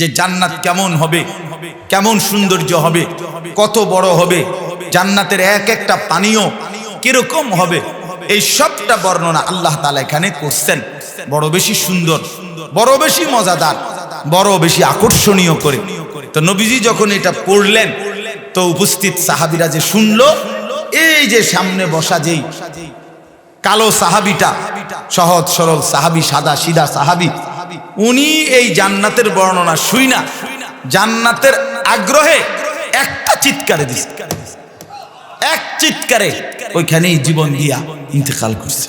যে জান্নাত কেমন হবে, কেমন সৌন্দর্য হবে, কত বড় হবে, জান্নাতের এক একটা পানীয় কীরকম হবে, এই সবটা বর্ণনা আল্লাহ তালা এখানে করছেন। বড় বেশি সুন্দর, বড় বেশি মজাদার, বড় বেশি আকর্ষণীয় করে। তো নবীজি যখন এটা পড়লেন, তো উপস্থিত সাহাবিরা যে শুনলো, এই যে সামনে বসা যেই কালো সাহাবিটা, সহজ সরল সাহাবি, সাদা সিদা সাহাবি উনি এই জান্নাতের বর্ণনা শুই না জান্নাতের আগ্রহে একটা চিৎকারে দিছে এক চিৎকারে ওইখানেই জীবন দিয়া ইন্তেকাল করছে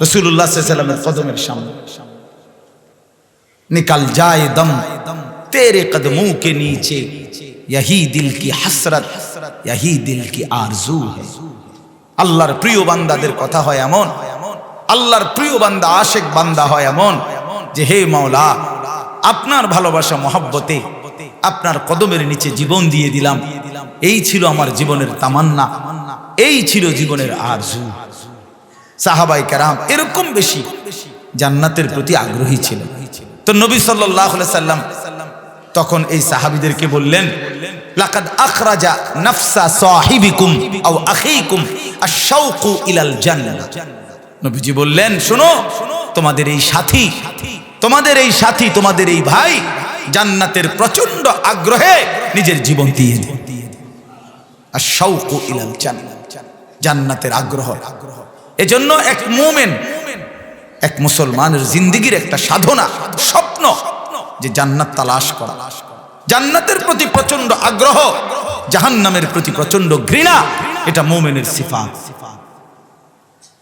রসুল্লাহ সাল্লামের কদমের সামনে निकल जाए दम तेरे कदमों के नीचे यही दिल की हसरत यही दिल की आरजू है আল্লাহর প্রিয় বান্দাদের কথা হয় এমন আল্লাহর প্রিয় বান্দা আশেক বান্দা হয় এমন যে হে মাওলা, আপনার ভালোবাসা, মহব্বতে আপনার কদমের নিচে জীবন দিয়ে দিলাম। এই ছিল আমার জীবনের তামান্না, এই ছিল জীবনের আরজু। সাহাবাই কারাম এরকম বেশি জান্নাতের প্রতি আগ্রহী ছিল তো নবী সাল্লাম তখন এই সাহাবিদেরকে বললেন, লাকাদ আখরাজা নাফসা সাহিবিকুম আও আখিকুম ইলাল নবীজি বললেন, শোনো, তোমাদের এই সাথী তোমাদের এই সাথী, তোমাদের এই ভাই জান্নাতের প্রচণ্ড আগ্রহে নিজের জীবন দিয়ে জান্নাহ জান্নাতের আগ্রহ। আগ্রহ এজন্য এক মুমিন, এক মুসলমানের জিন্দিগির একটা সাধনা, স্বপ্ন যে জান্নাত তালাশ করা। জান্নাতের প্রতি প্রচণ্ড আগ্রহ, জাহান্নামের প্রতি প্রচণ্ড ঘৃণা, এটা মোমেনের সিফাত।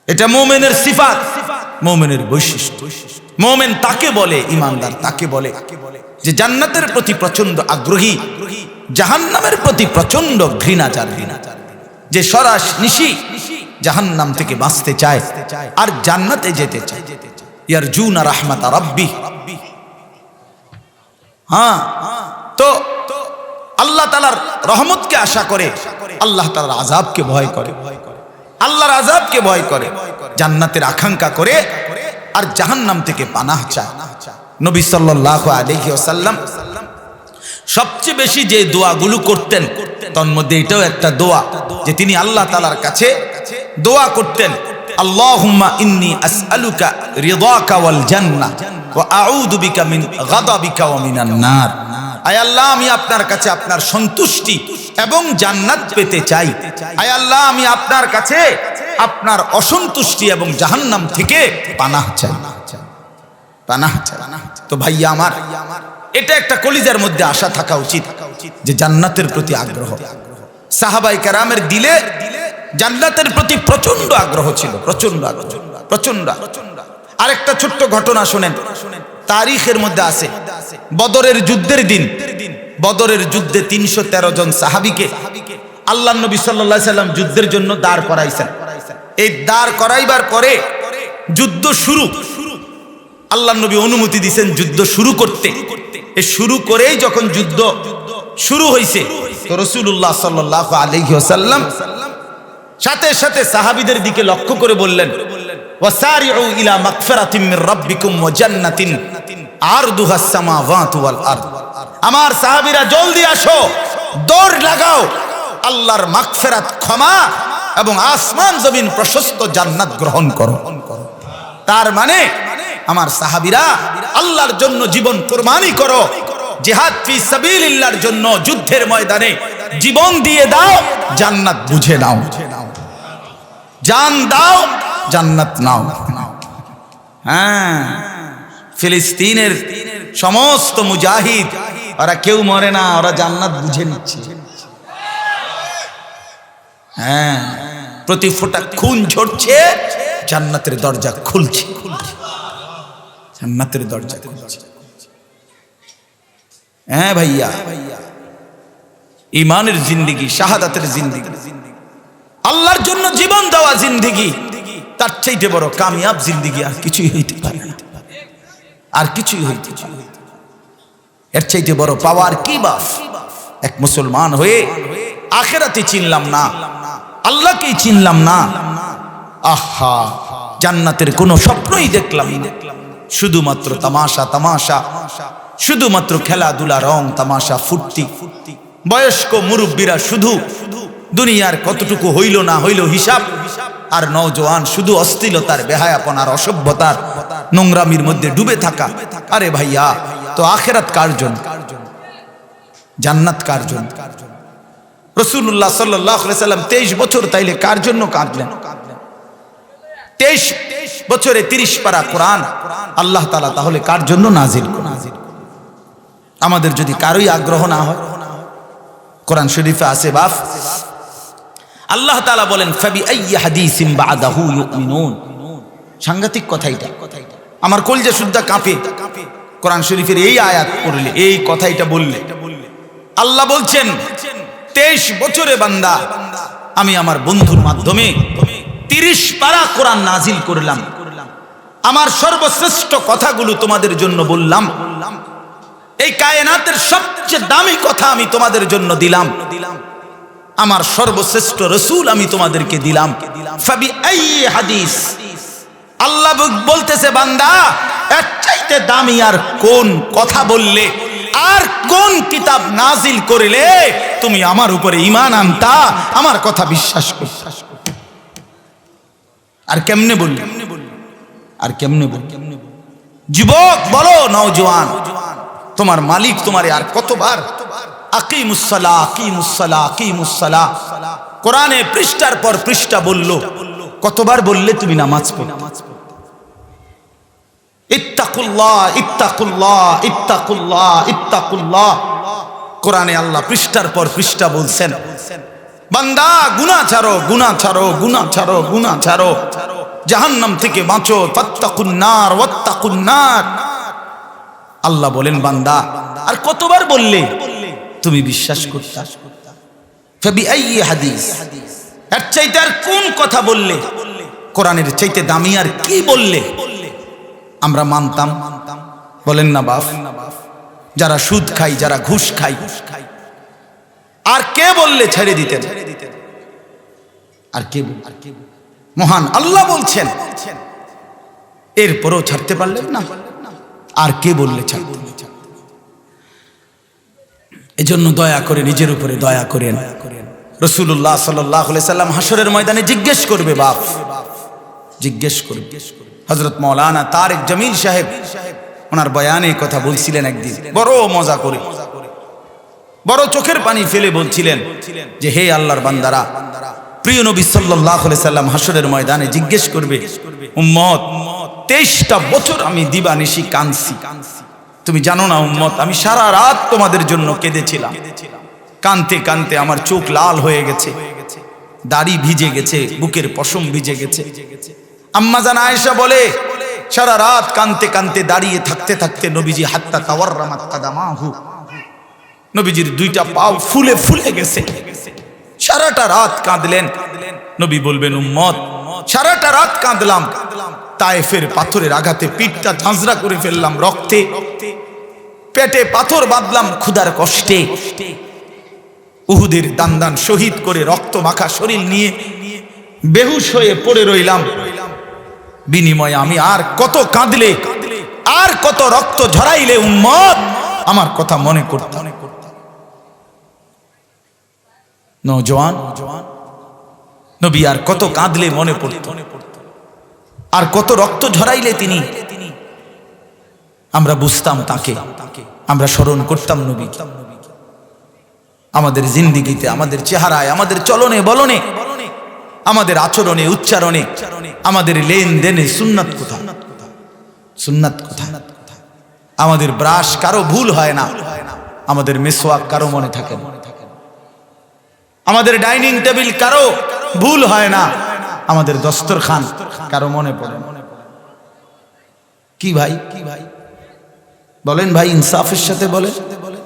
এটা মোমেনের সিফাত। মোমেনের বৈশিষ্ট্য। মোমেন তাকে বলে, ইমানদার তাকে বলে, যে জান্নাতের প্রতি প্রচণ্ড আগ্রহী, জাহান্নামের প্রতি প্রচণ্ড ঘৃণা যার যে সরাস নিশি জাহান্নাম থেকে বাঁচতে চায় আর জান্নাতে যেতে চায়। ইয়ার রব্বি। হ্যাঁ তো আল্লাহ তালার রহমতকে আশা করে, আল্লাহ তালার আজাবকে ভয় করে। আল্লাহর আজাবকে ভয় করে, জান্নাতের আকাঙ্ক্ষা করে আর জাহান্নাম থেকে পানাহ চায়। নবী সাল্লাহ আলহি ওসাল্লাম সবচেয়ে বেশি যে দোয়াগুলো করতেন, তন্মধ্যে এটাও একটা দোয়া যে তিনি আল্লাহ তালার কাছে দোয়া করতেন নার। আয় আল্লাহ, আমি আপনার কাছে আপনার সন্তুষ্টি এবং জান্নাত পেতে চাই। আয় আল্লাহ, আমি আপনার কাছে আপনার অসন্তুষ্টি এবং জাহান্নাম থেকে পানাহ চাই। পানাহ চাই। তো ভাইয়া আমার, এটা একটা কলিজার মধ্যে আশা থাকা উচিত যে জান্নাতের প্রতি আগ্রহ। সাহাবাই কারামের দিলে জান্নাতের প্রতি প্রচণ্ড আগ্রহ ছিল প্রচণ্ড আগ্রহ প্রচণ্ড আরেকটা ছোট্ট ঘটনা শোনেন, তারিখের মধ্যে আছে বদরের যুদ্ধের দিন। বদরের যুদ্ধে তিনশো তেরো জন সাহাবিকে আল্লাহ নবী সাল্লা সাল্লাম যুদ্ধের জন্য দাঁড় করাইছেন। এই দাঁড় করাইবার পরে যুদ্ধ শুরু। আল্লাহ নবী অনুমতি দিয়েছেন যুদ্ধ শুরু করতে। এ শুরু করেই যখন যুদ্ধ শুরু হয়েছে তো রসুল্লাহ সাল্লাহ আলহিহাসাল্লাম সাথে সাথে সাহাবিদের দিকে লক্ষ্য করে বললেন ওয়াসারিউ ইলা মাগফিরাতিম মির রাব্বিকুম ওয়া জান্নাতিন আরদুহাস সামাওয়াতু ওয়াল আমার সাহাবীরা, জলদি আসো, দৌড় লাগাও। আল্লাহর মাগফিরাত ক্ষমা এবং আসমান জমিন প্রশস্ত জান্নাত গ্রহণ করো। তার মানে আমার সাহাবীরা, আল্লাহর জন্য জীবন কোরবানি করো। জিহাদ ফি সাবিলিল্লাহর জন্য যুদ্ধের ময়দানে জীবন দিয়ে দাও, জান্নাত বুঝে নাও। জান দাও জান্নাত নাও। হ্যাঁ ফিলিস্তিনের সমস্ত মুজাহিদ, ওরা কেউ মরে না, ওরা জান্নাত বুঝে নিচ্ছে। হ্যাঁ প্রতি ফোঁটা খুন ঝরছে, জান্নাতের দরজা খুলছে। জান্নাতের দরজা খুলছে। হ্যাঁ ভাইয়া ইমানের জিন্দিগি, শাহাদাতের জিন্দিগি। আল্লাহর জন্য জীবন দেওয়া জিন্দিগি। তার চাইতে বড় কামিয়াব জিন্দিগি আর কিছুই হইতে পারে আর কিছুই হইতে এর চাইতে বড় পাওয়ার কি বাস এক মুসলমান হয়ে আখেরাতে চিনলাম না। আল্লাহকেই চিনলাম না। আহা, জান্নাতের কোনো স্বপ্নই দেখলাম শুধুমাত্র তামাশা তামাশা। শুধুমাত্র খেলাধুলা, রং, তামাশা, ফুর্তি। বয়স্ক মুরব্বীরা শুধু দুনিয়ার কতটুকু হইল না হইল হিসাব আর নওজোয়ান শুধু অস্থিলতার বেহায়াপনার অসভ্যতার নোংরামির মধ্যে ডুবে থাকা। আরে ভাইয়া, তো আখেরাত কার্জন জান্নাত কার্জন রসুল্লাহ সাল্লাহ সাল্লাম তেইশ বছর তাইলে কার জন্য কাঁদলেন? তেইশ বছরে তিরিশ পারা কোরআন আল্লাহ তালা তাহলে কার জন্য নাজিল আমাদের যদি কারোই আগ্রহ না হয়, কোরআন শরীফে আছে বাফ আল্লাহ তালা বলেন সাংঘাতিক কথা এটা। আমার কলজা শুদ্ধা কাঁপে। কোরআন শরীফের এই আয়াত পড়লে, এই কথা এটা বললে। আল্লাহ বলছেন, তেইশ বছরে বান্দা, আমি আমার বন্ধুর মাধ্যমে তিরিশ পারা কোরআন নাজিল করলাম। আমার সর্বশ্রেষ্ঠ কথাগুলো তোমাদের জন্য বললাম। এই কায়নাতের সবচেয়ে দামি কথা আমি তোমাদের জন্য দিলাম দিলাম। আমার সর্বশ্রেষ্ঠ রসুল আমি তোমাদেরকে দিলাম। হাদিস। আল্লাহ বলতেছে, বান্দা চাইতে দামি আর কোন কথা বললে, আর কোন কিতাব নাজিল করিলে তুমি আমার উপরে ইমান আনতা? আমার কথা বিশ্বাস করতা আর কেমনে বললি? আর কেমনে বল যুবক, বলো, নওজোয়ান, তোমার মালিক তোমারে আর কতবার কোরআনে পৃষ্ঠার পর পৃষ্ঠা বলল, কতবার বললে তুমি নামাজ পড়ো? ইত্তাকুল্লাহ ইত্তাকুল্লাহ ইত্তাকুল্লাহ ইত্তাকুল্লাহ। কোরআনে আল্লাহ পৃষ্ঠার পর পৃষ্ঠা বলছেন, বান্দা, গুনাহ ছাড়ো গুনাহ ছাড়ো গুনাহ ছাড়ো গুনাহ ছাড়ো। জাহান্নাম থেকে বাঁচো। তাত্তাকুন্নার ওয়াত্তাকুন্নার আল্লাহ বলেন, বান্দা, আর কতবার বললে? তুমি বিশ্বাস করতা। হাদিস। চাইতে আর কোন কথা বললে? কোরআনের চাইতে দামি আর কি বললে? আমরা মানতাম। বলেন না বাপ। যারা সুদ খাই যারা ঘুষ খাই আর কে বললে ছেড়ে দিতেন? আর কে আর কে মহান আল্লাহ বলছেন। এরপরও ছাড়তে পারলেন না। আর কে বললে ছাড়তে? এজন্য দয়া করে নিজের উপরে দয়া করেন। রসুল্লাহ সাল্লাম হাসরের ময়দানে জিজ্ঞেস করবে, বাপ। জিজ্ঞেস করবে। হজরত মৌলানা তারেক জমিল সাহেব, ওনার বয়ানে কথা বলছিলেন একদিন। বড় মজা করে। বড় চোখের পানি ফেলে বলছিলেন যে, হে আল্লাহর বান্দারা, প্রিয় নবী সাল্লাহ সাল্লাম হাসরের ময়দানে জিজ্ঞেস করবে, উম্মত, তেইশটা বছর আমি দিবানিশি কানছি তুমি জানো না, উম্মত, আমি সারা রাত তোমাদের জন্য কেঁদেছিলাম। কানতে কানতে আমার চোখ লাল হয়ে গেছে। দাড়ি ভিজে গেছে, বুকের পশম ভিজে গেছে। আম্মা জান আয়েশা বলে, সারা রাত কানতে কানতে দাঁড়িয়ে থাকতে থাকতে নবীজি, হাত্তা তাওয়ার কাদামাহু নবীজির দুইটা পাও ফুলে ফুলে গেছে। সারাটা রাত কাঁদলেন। নবী বলবেন, উম্মত, সারাটা রাত কাঁদলাম। তায়েফের পাথরের আঘাতে পিঠটা ঝাঁঝরা করে ফেললাম রক্তে। পেটে পাথর বাঁধলাম ক্ষুধার কষ্টে। উহুদের দান দান শহীদ করে রক্ত মাখা শরীর নিয়ে বেহুশ হয়ে পড়ে রইলাম। বিনিময়ে আমি আর কত কাঁদলে, আর কত রক্ত ঝরাইলে উম্মত, আমার কথা মনে করতাম নজওয়ান নবী আর কত কাঁদলে মনে পড়ত। আর কত রক্ত ঝরাইলে তিনি আমরা বুঝতাম তাকে, আমরা স্মরণ করতাম নবী আমাদের জিন্দিগিতে, আমাদের চেহারায়, আমাদের চলনে বলনে, আমাদের আচরণে, উচ্চারণে, আমাদের লেনদেনে সুন্নাত কোথা সুন্নাত কোথা আমাদের ব্রাশ কারও ভুল হয় না, আমাদের মেসোয়াক কারও মনে থাকে আমাদের ডাইনিং টেবিল কারও ভুল হয় না, আমাদের দস্তরখান কারও মনে পড়ে কি ভাই কি ভাই? বলেন ভাই, ইনসাফের সাথে বলেন।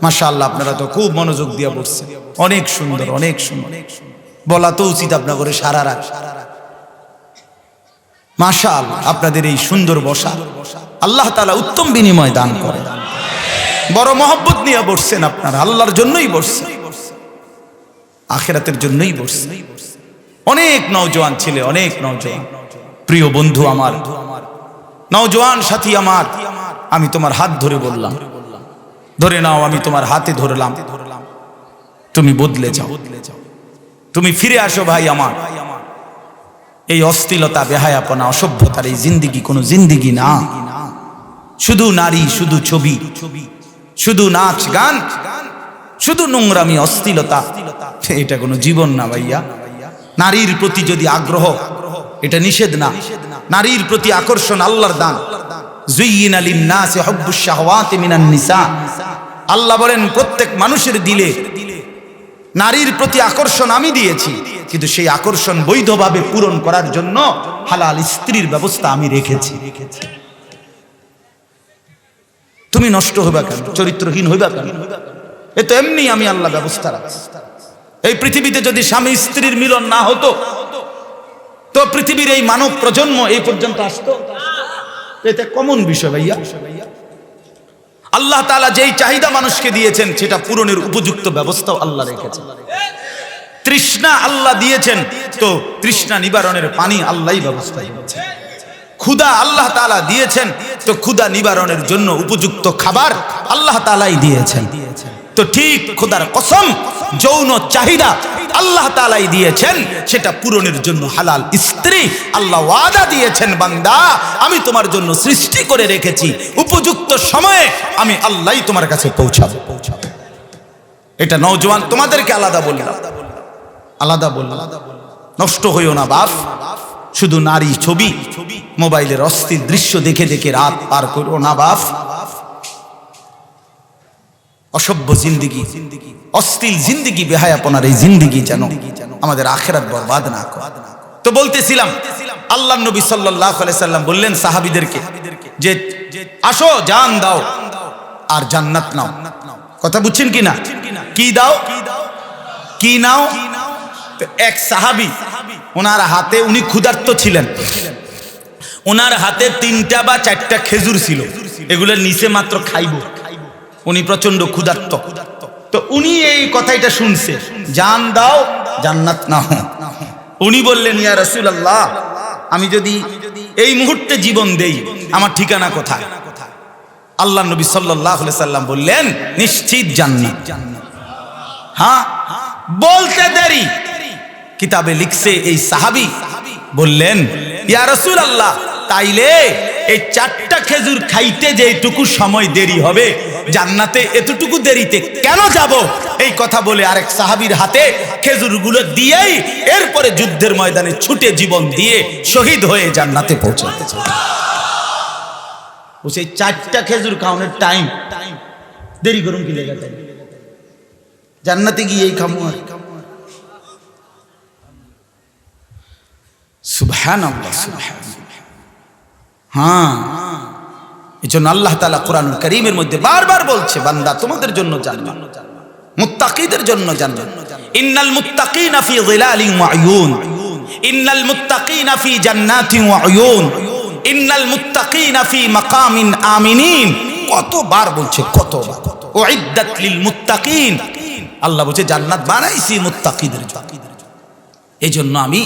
মাসা আল্লাহ আপনারা তো খুব মনোযোগ দিয়ে বসছেন অনেক সুন্দর অনেক সুন্দর। বলা তো উচিত আপনার করে সারা রাত। আল্লাহ আপনাদের এই সুন্দর বসা আল্লাহ তালা উত্তম বিনিময় দান করে। বড় মহব্বত নিয়ে বসছেন আপনারা, আল্লাহর জন্যই বসছেন। আখেরাতের জন্যই বসছে অনেক নওজোয়ান ছেলে, অনেক নওজোয়ান। প্রিয় বন্ধু আমার, নওজোয়ান সাথী আমার আমি তোমার হাত ধরে বললাম। ধরে নাও, আমি তোমার হাতে ধরলাম। তুমি বদলে যাও। তুমি ফিরে আসো ভাই আমার। এই অস্থিলতা, বেহায়াপনা, অসভ্যতার এই জিন্দিগি কোনো জিন্দিগি না। শুধু নারী, শুধু ছবি, শুধু নাচ গান, শুধু নোংরামি, অস্থিলতা। এটা কোনো জীবন না ভাইয়া। নারীর প্রতি যদি আগ্রহ, এটা নিষেধ না। নারীর প্রতি আকর্ষণ আল্লাহর দান। আল্লাহ বলেন, প্রত্যেক মানুষের দিলে নারীর প্রতি আকর্ষণ আমি দিয়েছি, কিন্তু সেই আকর্ষণ বৈধভাবে পূরণ করার জন্য হালাল স্ত্রীর ব্যবস্থা আমি রেখেছি। তুমি নষ্ট হইবা কেন? চরিত্রহীন হইবা কেন? এ তো এমনি আমি আল্লাহ ব্যবস্থা রাখছি। এই পৃথিবীতে যদি স্বামী স্ত্রীর মিলন না হতো, তো পৃথিবীর এই মানব প্রজন্ম এই পর্যন্ত আসতো? এটা কমন বিষয় ভাইয়া। আল্লাহ তাআলা যেই চাহিদা মানুষকে দিয়েছেন, সেটা পূরণের উপযুক্ত ব্যবস্থাও আল্লাহ রেখেছেন। তৃষ্ণা আল্লাহ দিয়েছেন, তো তৃষ্ণা নিবারণের পানি আল্লাহই ব্যবস্থা দিয়েছেন ক্ষুদা আল্লাহ তাআলা দিয়েছেন, তো ক্ষুদা নিবারণের জন্য উপযুক্ত খাবার আল্লাহ তাআলাই দিয়েছেন। তো ঠিক খোদার কসম, যৌন চাহিদা আল্লাহ তালাই দিয়েছেন, সেটা পূরণের জন্য হালাল। স্ত্রী, আল্লাহ ওয়াদা দিয়েছেন, বান্দা, আমি তোমার জন্য সৃষ্টি করে রেখেছি। উপযুক্ত সময়ে আমি আল্লাহই তোমার কাছে পৌঁছাবো পৌঁছাবো। এটা নওজোয়ান, তোমাদেরকে আলাদা বললাম। আলাদা বললাম। নষ্ট হইও না, বাপ। শুধু নারী ছবি, মোবাইলের অস্থির দৃশ্য দেখে দেখে রাত পার করো না, বাপ। অসভ্য জিন্দিগি, অস্থিল জিন্দিগি বেহায়াপনার এই জিন্দিগি যেন আমাদের আখেরাত বরবাদ না তো বলতেছিলাম আল্লাহ নবী সাল্লাহ সাল্লাম বললেন সাহাবিদেরকে যে, আসো, জান দাও আর জান্নাত নাও। কথা বুঝছেন কি না কি দাও? কি নাও? এক সাহাবি, ওনার হাতে উনি ক্ষুধার্ত ছিলেন। ওনার হাতে তিনটা বা চারটা খেজুর ছিল। এগুলোর নিচে মাত্র খাইব। উনি প্রচণ্ড ক্ষুধার্ত। তো উনি এই কথাটা শুনছে, জান দাও, জান্নাত না হো উনি বললেন, ইয়া রসুল আল্লাহ আমি যদি এই মুহূর্তে জীবন দেই, আমার ঠিকানা কোথায়? আল্লাহ নবী সাল্লাম বললেন, নিশ্চিত জান্নাত। হ্যাঁ বলতে দেরি। কিতাবে লিখছে এই সাহাবি বললেন, ইয়া রসুল আল্লাহ তাইলে এই চারটা খেজুর খাইতে যেটুকু সময় দেরি হবে, জান্নাতে এতটুকু দেরিতে কেন যাব? এই কথা বলে আরেক সাহাবির হাতে খেজুরগুলো দিয়েই এরপরে যুদ্ধের ময়দানে ছুটে জীবন দিয়ে শহীদ হয়ে জান্নাতে পৌঁছাতেছে ও সেই চারটা খেজুর খাওয়ানোর টাইম দেরি করুন কি লেগে জান্নাতে গিয়ে এই খামু আর। সুবহান হ্যাঁ। এই জন্য আল্লাহ তালা কোরআন করিমের মধ্যে বারবার বলছে, বান্দা, তোমাদের জন্য জান্নাত। মুত্তাকিদের জন্য জান্নাত। ইন্নাল মুত্তাকিনা ফি যিলালিন ওয়া আয়ুন ইন্নাল মুত্তাকিনা ফি জান্নাতিন ওয়া আয়ুন ইন্নাল মুত্তাকিনা ফি মাকামিন আমিনিন। কতবার বলছে, কতবার। উইদ্দাত লিল মুত্তাকিন। আল্লাহ বলছে, জান্নাত বানাইছি মুত্তাকিদের জন্য। এই জন্য আমি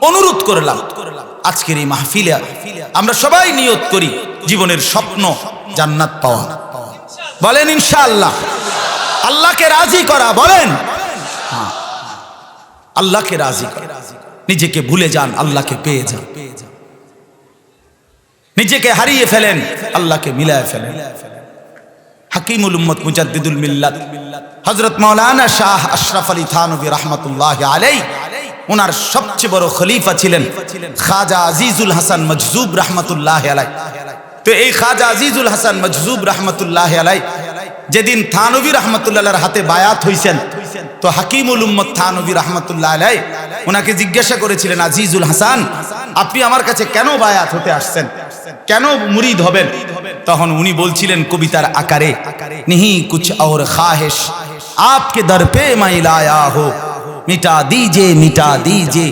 অনুরোধ করলাম, আজকের এই মাহফিলে আমরা সবাই নিয়ত করি জীবনের স্বপ্ন জান্নাত পাওয়া। বলেন ইনশাআল্লাহ। আল্লাহকে রাজি করা, বলেন। হ্যাঁ। আল্লাহকে রাজি নিজেকে ভুলে যান, আল্লাহকে পেয়ে যান। নিজেকে হারিয়ে ফেলেন, আল্লাহকে মিলায় ফেলেন। হাকিমুল উম্মত মুজাদ্দিদুল মিল্লাত। হযরত মাওলানা শাহ আশরাফ আলী থানভী রাহমাতুল্লাহ আলাই ওনার সবচেয়ে বড় খলিফা ছিলেন খাজা আজিজুল হাসান মজজুব রহমতুল্লাহ আলাই তো এই খাজা আজিজুল হাসান মজজুব রহমতুল্লাহ আলাই যেদিন থানবী রহমতুল্লাহর হাতে বায়াত হইছেন, তো হাকিমুল উম্মদ থানবী রহমতুল্লাহ আলাই ওনাকে জিজ্ঞাসা করেছিলেন, আজিজুল হাসান, আপনি আমার কাছে কেন বায়াত হতে আসছেন? কেন মুরিদ হবেন? তখন উনি বলছিলেন, কবিতার আকারে, নিহি কুছ ওর খাহেশ, আপকে দর পে মাইলায়া হোক মিটা দিজে মিটা দিজে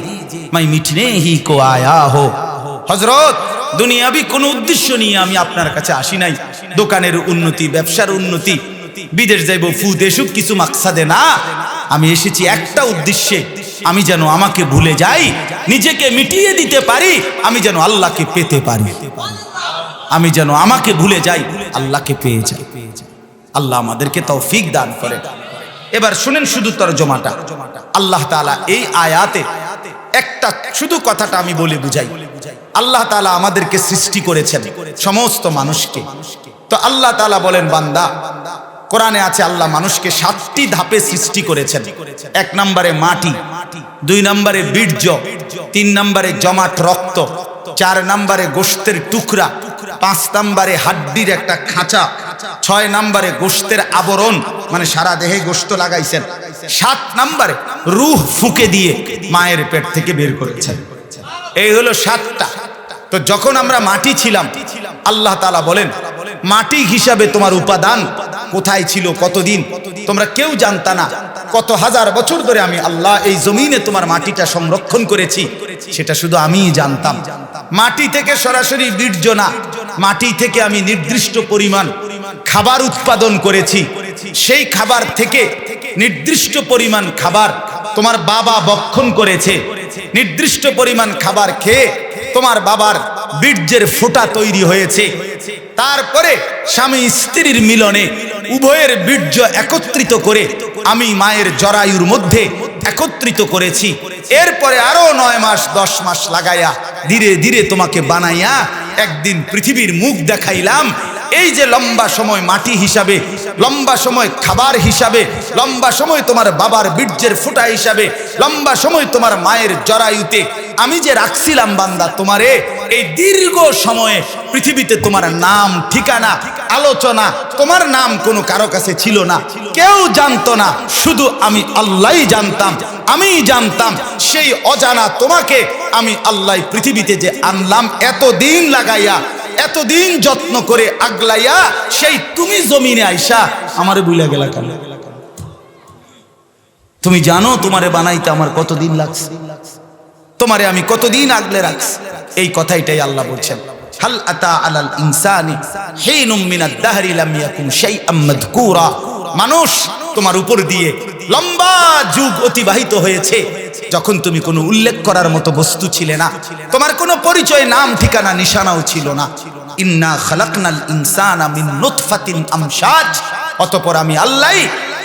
মাই মিটনে হি কো আয়া হো হজরত দুনিয়াবি কোনো উদ্দেশ্য নিয়ে আমি আপনার কাছে আসি নাই দোকানের উন্নতি ব্যবসার উন্নতি বিদেশ যাইব ফু দেশুক কিছু মাকসাদে না আমি এসেছি একটা উদ্দেশ্যে, আমি যেন আমাকে ভুলে যাই, নিজেকে মিটিয়ে দিতে পারি, আমি যেন আল্লাহকে পেতে পারি। আমি যেন আমাকে ভুলে যাই, আল্লাহকে পেয়ে যাই। আল্লাহ আমাদেরকে তৌফিক দান করে দান এবার শুনেন শুধু তর্জমাটা। আল্লাহ তাআলা এই আয়াতে একটা শুধু কথাটা আমি বলে বুঝাই। আল্লাহ তাআলা আমাদেরকে সৃষ্টি করেছেন সমস্ত মানুষকে। তো আল্লাহ তালা বলেন, বান্দা, কোরআনে আছে আল্লাহ মানুষকে সাতটি ধাপে সৃষ্টি করেছেন। এক নম্বরে মাটি, দুই নম্বরে বীর্য, তিন নম্বরে জমাট রক্ত, চার নম্বরে গোস্তের টুকরা, পাঁচ নম্বরে হাড্ডির একটা খাঁচা। ছয় নম্বরে গোস্তের আবরণ মানে সারা দেহে গোস্ত লাগাইছেন। সাত নম্বরে রুহ ফুকে দিয়ে মায়ের পেট থেকে বের করেছেন। এই হলো সাতটা। তো যখন আমরা মাটি ছিলাম, আল্লাহ তালা বলেন, মাটি হিসাবে তোমার উপাদান কোথায় ছিল কতদিন? তোমরা কেউ জানতা না কত হাজার বছর ধরে আমি আল্লাহ এই জমিনে তোমার মাটিটা সংরক্ষণ করেছি। সেটা শুধু আমিই জানতাম। মাটি থেকে সরাসরি বীর্য না। মাটি থেকে আমি নির্দিষ্ট পরিমাণ খাবার উৎপাদন করেছি। সেই খাবার থেকে নির্দিষ্ট পরিমাণ খাবার তোমার বাবা বক্ষণ করেছে। নির্দিষ্ট পরিমাণ খাবার খেয়ে তোমার বাবার বীর্যের ফোঁটা তৈরি হয়েছে। তারপরে স্বামী স্ত্রীর মিলনে উভয়ের বীর্য একত্রিত করে আমি মায়ের জরায়ুর মধ্যে একত্রিত করেছি। এরপরে আরও নয় মাস, দশ মাস লাগাইয়া ধীরে ধীরে তোমাকে বানাইয়া একদিন পৃথিবীর মুখ দেখাইলাম। এই যে লম্বা সময় মাটি হিসাবে, লম্বা সময় খাবার হিসাবে, লম্বা সময় তোমার বাবার বীর্যের ফুটা হিসাবে, লম্বা সময় তোমার মায়ের জরায়ুতে আমি যে রাখছিলাম বান্দা তোমারে, এই দীর্ঘ সময়ে পৃথিবীতে তোমার নাম, ঠিকানা, আলোচনা, তোমার নাম কোনো কারও কাছে ছিল না। কেউ জানতো না, শুধু আমি আল্লাহই জানতাম। আমি জানতাম, সেই অজানা তোমাকে আমি আল্লাহ পৃথিবীতে যে আনলাম এত দিন লাগাইয়া, এতদিন যত্ন করে আগলাইয়া, সেই তুমি জমিনে আইসা আমারে বুইলা গেলা কেন? তুমি জানো তোমারে বানাইতে আমার কতদিন লাগছে? তোমারে আমি কতদিন আগলে রাখছি? এই কথাইটাই আল্লাহ বলছেন। হাল আতা আলাল ইনসানি হিনুম মিনাদ দাহরি লাম ইয়াকুন শাইআম মাযকুরা মানুষ তোমার উপর দিয়ে লম্বা যুগ অতিবাহিত হয়েছে। যখন তুমি কোনো উল্লেখ করার মতো বস্তু ছিলে না। তোমার কোনো পরিচয়, নাম, ঠিকানা, নিশানাও ছিল না। ইন্না খালাকনাল ইনসানা মিন নুতফাতিন আমসাজ অতঃপর আমি আল্লাহ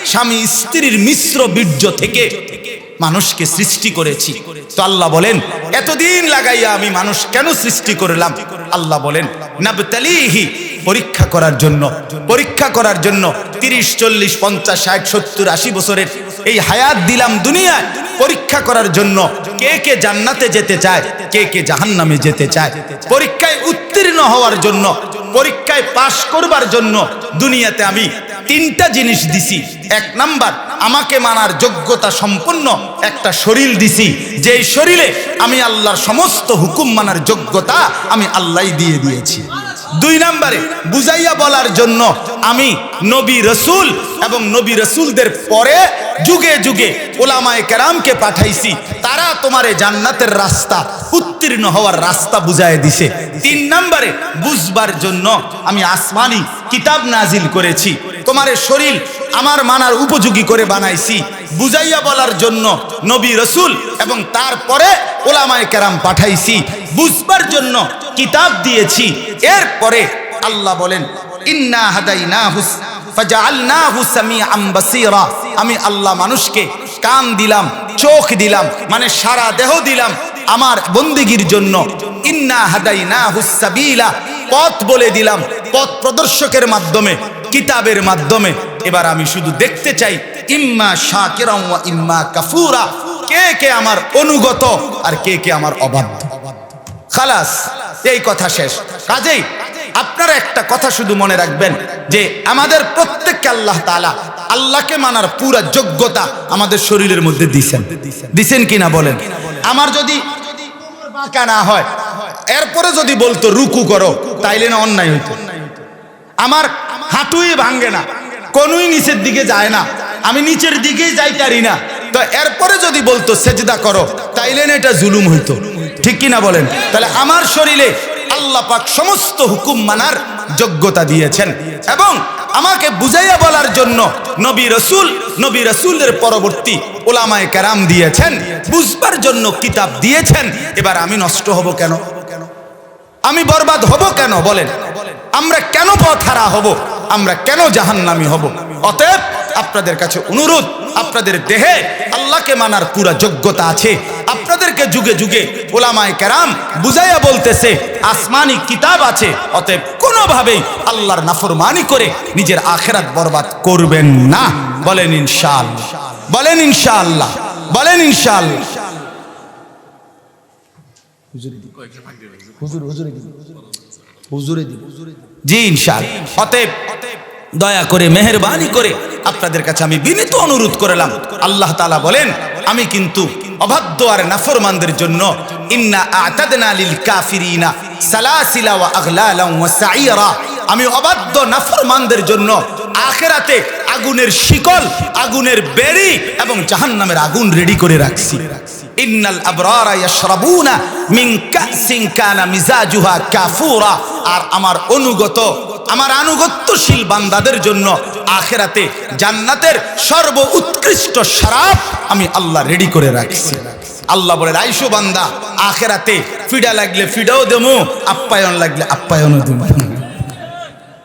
স্বামী স্ত্রীর মিশ্র বীর্য থেকে মানুষকে সৃষ্টি করেছি। তো আল্লাহ বলেন, এতদিন লাগাইয়া আমি মানুষ কেন সৃষ্টি করলাম? আল্লাহ বলেন, নাবতালিহি, পরীক্ষা করার জন্য, পরীক্ষা করার জন্য তিরিশ, চল্লিশ, পঞ্চাশ, ষাট, সত্তর, আশি বছরের এই হায়াত দিলাম দুনিয়ায়। পরীক্ষা করার জন্য কে কে জান্নাতে যেতে চায়, কে কে জাহান্নামে যেতে চায়? পরীক্ষায় উত্তীর্ণ হওয়ার জন্য, পরীক্ষায় পাশ করবার জন্য দুনিয়াতে আমি তিনটা জিনিস দিছি। এক নাম্বার আমাকে মানার যোগ্যতা সম্পন্ন একটা শরীর দিছি। যেই শরীরে আমি আল্লাহর সমস্ত হুকুম মানার যোগ্যতা আমি আল্লাহ দিয়ে দিয়েছি। দুই নম্বরে, বুঝাইয়া বলার জন্য আমি নবী রসুল এবং নবী রসুলদের পরে যুগে যুগে ওলামায় কেরামকে পাঠাইছি। তারা তোমারে জান্নাতের রাস্তা, উত্তীর্ণ হওয়ার রাস্তা বুঝায় দিছে। তিন নম্বরে, বুঝবার জন্য আমি আসমানি কিতাব নাজিল করেছি। তোমার শরীর আমার মানার উপযোগী করে বানাইছি। বুঝাইয়া বলার জন্য নবী রসুল এবং তারপরে ওলামায় কেরাম পাঠাইছি। বুঝবার জন্য কিতাব দিয়েছি। এরপরে আল্লাহ বলেন, ইন্না ফাজআলনাহু সামিআম বাসীরা আমি আল্লাহ মানুষকে কান দিলাম, চোখ দিলাম মানে সারা দেহ দিলাম আমার বন্দিগির জন্য। ইন্না হাদাইনাহুস সাবিলা। পথ বলে দিলাম, পথ প্রদর্শকের মাধ্যমে, কিতাবের মাধ্যমে। এবার আমি শুধু দেখতে চাই, ইম্মা শাকিরাম ইম্মা কাফুরা। কে কে আমার অনুগত আর কে কে আমার অবাধ্য? খালাস, এই কথা শেষ। কাজেই আপনারা একটা কথা শুধু মনে রাখবেন যে আমাদের প্রত্যেককে আল্লাহ তালা আল্লাহকে মানার পুরা যোগ্যতা আমাদের শরীরের মধ্যে দিছেন। দিছেন কিনা বলেন? আমার যদি বাঁকা না হয়, এরপরে যদি বলতো, রুকু করো তাইলে না অন্যায় হইতো? আমার হাঁটুই ভাঙ্গে না, কোনই নিচের দিকে যায় না, আমি নিচের দিকেই যাইতারি না। তো এরপরে যদি বলতো, সেজদা করো তাইলে না এটা জুলুম হইতো? ঠিক কি না বলেন? তাহলে আমার শরীরে আল্লাহ পাক সমস্ত হুকুম মানার যোগ্যতা দিয়েছেন। এবং আমাকে বুঝাইয়া বলার জন্য নবী রসুল, নবী রসুলের পরবর্তী ওলামায় কেরাম দিয়েছেন। বুঝবার জন্য কিতাব দিয়েছেন। এবার আমি নষ্ট হব কেন? আমি বরবাদ হব কেন বলেন? আমরা কেন পথ হারা হব? আমরা কেন জাহান্নামি হব? অতএব আপনাদের কাছে অনুরোধ, আপনাদের দেহে আল্লাহকে মানার পুরা যোগ্যতা আছে। আপনাদেরকে যুগে যুগে ওলামায় কেরাম বুঝাইয়া বলতেছে, আসমানি কিতাব আছে, অতএব কোনোভাবেই আল্লাহর নাফরমানি করে নিজের আখেরাত বরবাদ করবেন না। বলেন ইনশাআল্লাহ বলেন ইনশাআল্লাহ বলেন ইনশাআল্লাহ। জি, ইনশাআল্লাহ। অতএব দয়া করে, মেহরবানি করে আপনাদের কাছে আমি বিনীত অনুরোধ করলাম। আল্লাহ তাআলা বলেন আমি কিন্তু অবাধ্য আর নাফরমানদের জন্য ইন্না আতাদনা লিল কাফিরিনা সালাসিলা ওয়া আগলালাম ওয়া সাইরা। আমি অবাধ্য নাফরমানদের জন্য আখেরাতে আগুনের শিকল, আগুনের বেরি এবং জাহান্নামের আগুন রেডি করে রাখছি। ইন্নাল আবরারা ইয়াশরাবুনা মিন কাসিন কানা মিজাজুহা কাফুরা। আর আমার অনুগত আমার আনুগত্যশীল বান্দাদের জন্য আখেরাতে জান্নাতের সর্ব উৎকৃষ্ট সারাপ আমি আল্লাহ রেডি করে রাখছি। আল্লাহ বলে রাইসো বান্দা, আখেরাতে ফিডা লাগলে ফিডাও দেবো আপ্যায়ন লাগলে আপ্যায়নও দেবো